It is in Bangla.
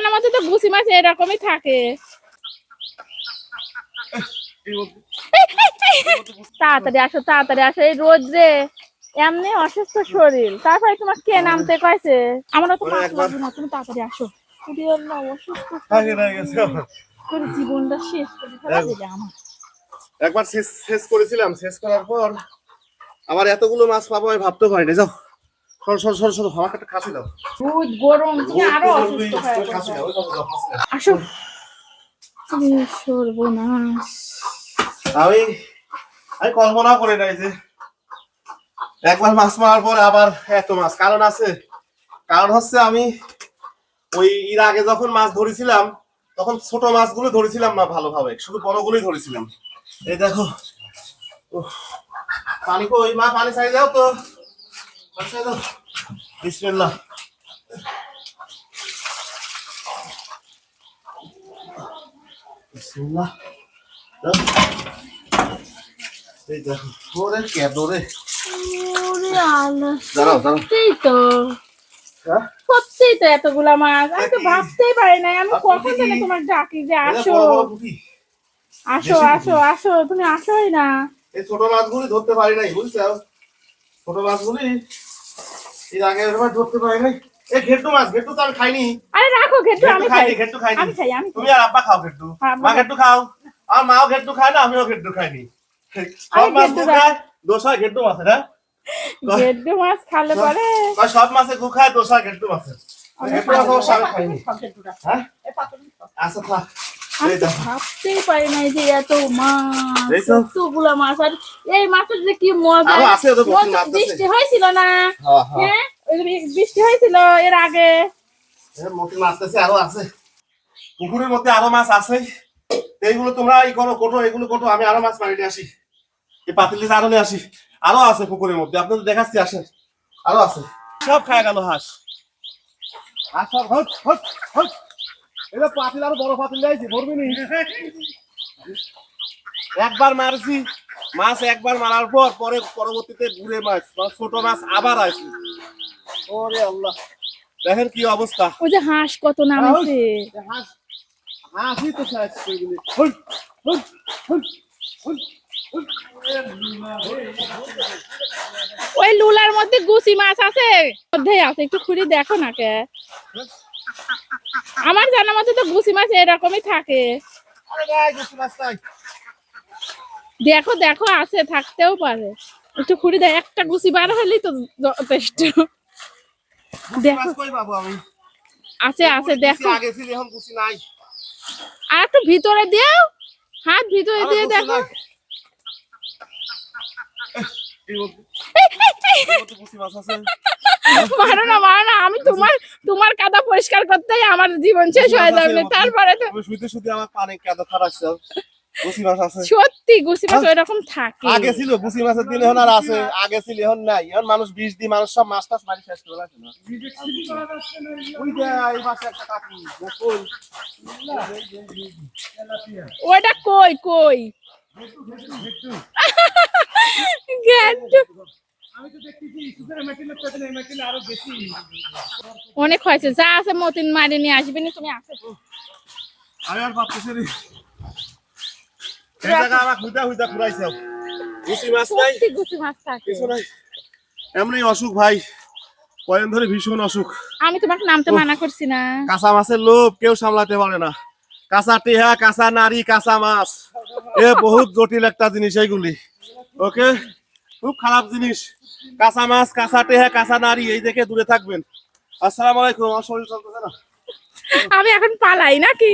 জানা মতে তো গুছি মাছ এরকমই থাকে। তাড়াতাড়ি আসো তাড়াতাড়ি আসো এই রোদ্রে এমনি অসুস্থ শরীর। তারপরে তোমার কে নামতে কয়েছে আমরা তো মাছ লাগবে না তুমি তাড়াতাড়ি আসো। অসুস্থ না আমার। করে জীবনটা শেষ করে ফেলা দিলে আমার। একবার শেষ শেষ করেছিলাম শেষ করার পর আবার এতগুলো মাছ পাবো আমি ভাবতে পারিনি যাও। সর সর সর সর আমার একটা খাসি দাও। গরম তুমি আরও অসুস্থ হয়ে খাসি দাও। আসো। সর্বনাশ। আমি আমি কল্পনা করে নাই যে একবার মাছ মারার পর আবার এত মাছ। কারণ আছে কারণ হচ্ছে আমি ওই এর আগে যখন মাছ ধরেছিলাম তখন ছোট মাছগুলো ধরেছিলাম না ভালোভাবে শুধু বড়গুলোই ধরেছিলাম। এই দেখো পানি কই মা পানি ছাড়ি যাও তো। বিসমিল্লাহ। বিসমিল্লাহ। দাও। এই দেখো ওরে কেদরে ওরে আল্লাহ দাঁড়াও দাঁড়াও। সত্যিই তো। হ্যাঁ? সত্যিই তো এতগুলা মাছ। আমি তো ভাবতেই পারি না আমি কখন তোমার ডাকি যে আসো। আসো আসো আসো। তুমি আসোই না। এই ছোট মাছগুলি ধরতে পারি নাই বুঝছ? ছোট মাছগুলি এর আগে এবার ধরতে পারি নাই। এই ঘেট্টু মাছ ঘেট্টু তো আমি খাইনি। আরে রাখো ঘেটু ঘেট্টু আমি খাই। ঘেট্টু খাইনি। আমি খাই আমি তুমি আর আব্বা খাও ঘেট্টু হ্যাঁ, মা ঘেট্টু খাও। আর মাও ঘেট্টু খায় না আমিও ঘেট্টু খাইনি। সব মাছ খায় হয়? ঘেট্টু হ্যাঁ মাছ খালে পরে সব মাছে গু খায় হয় ঘেট্টু মাছ আমি খাইনি। হ্যাঁ। আচ্ছা আমি তো ভাবতেই পারি না যে এত মাছ এতগুলা মাছ আর এই মাছের যে কি মজা আরও আছে ওদের প্রচুর মজা- মাছ আছে। বৃষ্টি হয়েছিল না? হ্যাঁ হ্যাঁ। হ্যাঁ? বৃষ্টি হয়েছিল এর আগে। মাছ আরও আছে। পুকুরের মধ্যে আরও মাছ আছে। এইগুলো তোমরা ই করো কোটো এগুলো কোটো আমি আরও মাছ আসি। এই পাতিলি আরও নিয়ে আসি। আরও আছে পুকুরের মধ্যে আপনাদের দেখাচ্ছি আসেন। আরও আছে। সব খায় গেল হাঁস। হাঁস সব হট হট হট। এটা পাতিল আরও বড় পাতিল যাইছি ভরবি নি? একবার মারছি মাছ একবার মারার পর পরে পরবর্তীতে ঘুরে মাছ মাছ ছোট মাছ আবার আসি। ওরে আল্লাহ। দেখেন কি অবস্থা। ওই যে হাঁস কত নামেছে। হাঁস হাঁসই তো সাহায্য করে দিলে। হুল হুল হুল হুল হুল। ওই লুলার মধ্যে গুছি মাছ আছে। মধ্যে আছে একটু খুঁড়ি দেখো না কে। আমার জানা মতে তো গুছি মাছ এরকমই থাকে। দেখো দেখো আছে থাকতেও পারে। একটু খুঁড়ি দেয় একটা গুছি বার হলেই তো যথেষ্ট। দেখো। আছে আছে দেখো। আর একটু ভিতরে দিও হাত ভিতরে দিয়ে দেখো। গুছি মাছ আছে। মারো না মারো না। আমি তোমার তোমার কাদা পরিষ্কার করতেই আমার জীবন শেষ হয়ে যাবে। তারপরে তো আমি শুইতে শুইতে আমার পানি কেঁদো আছে। সত্যি গুছি মাছ ওইরকম থাকে। আগে ছিল গুছি মাছের দিন এখন আর আছে। আগে ছিল এখন নাই। এখন মানুষ বিষ দিয়ে মানুষ সব মাছ টাছ মারি শেষ করে রাখে না। ওই যে এই পাশে একটা কাকি। কই? ওটা কই। অনেক হয়েছে যা আছে মতিন মারি নিয়ে আসবে না তুমি আসো। আমি আর ভাবতেছি রে জায়গা আমার হুইদা হুইদা ঘুরাইছে। গুছি মাছ নাই। গুছি মাছ থাকে। এমনি অসুখ ভাই কয়েন ধরে ভীষণ অসুখ। আমি তোমাকে নামতে মানা করছি না। কাঁচা মাছের লোভ কেউ সামলাতে পারে না। কাঁচা টেহা কাঁচা নারী কাঁচা মাছ। এ বহুত জটিল একটা জিনিস এইগুলি। ওকে? খুব খারাপ জিনিস। কাঁচা মাছ, কাঁচা টেহা, কাঁচা নারী এই দেখে দূরে থাকবেন। আসসালাম আলাইকুম, আমার শরীর চলতেছে না। আমি এখন পালাই নাকি?